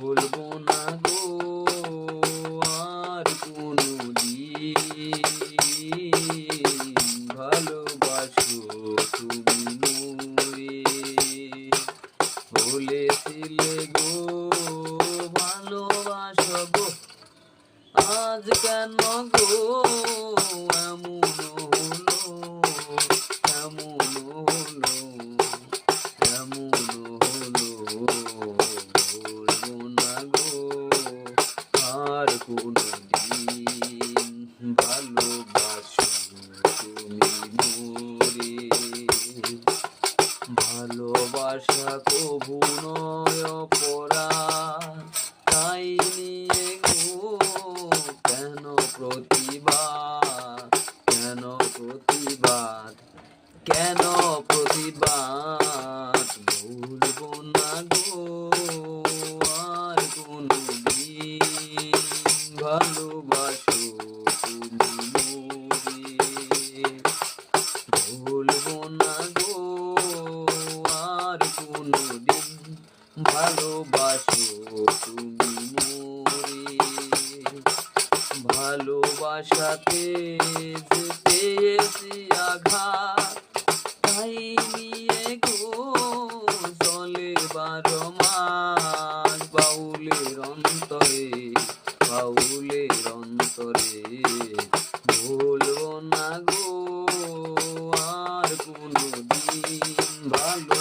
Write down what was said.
বলব না গো, আর কোনোদিন ভালোবাসো তুমি মোরে বলেছিলে গো, ভালোবাসো গো, আজ কেন গো এমন হলো এমন হলো তুমি ভালোবাসা পরা তাই নিয়ে কেন কেন প্রতিবাদ কেন প্রতিবাদ ভালোবাসো তুমি মোরে বলব না গো, আর কোনো দিন ভালোবাসো তুমি মোরে ভালোবাসাতে যে পেয়েছি আঘাত, তাই নিয়ে গো চলে বারো মাস বাউলের অন্তরে। বাউলের অন্তরে ভুলব না গো আর কোনো দিন ভালো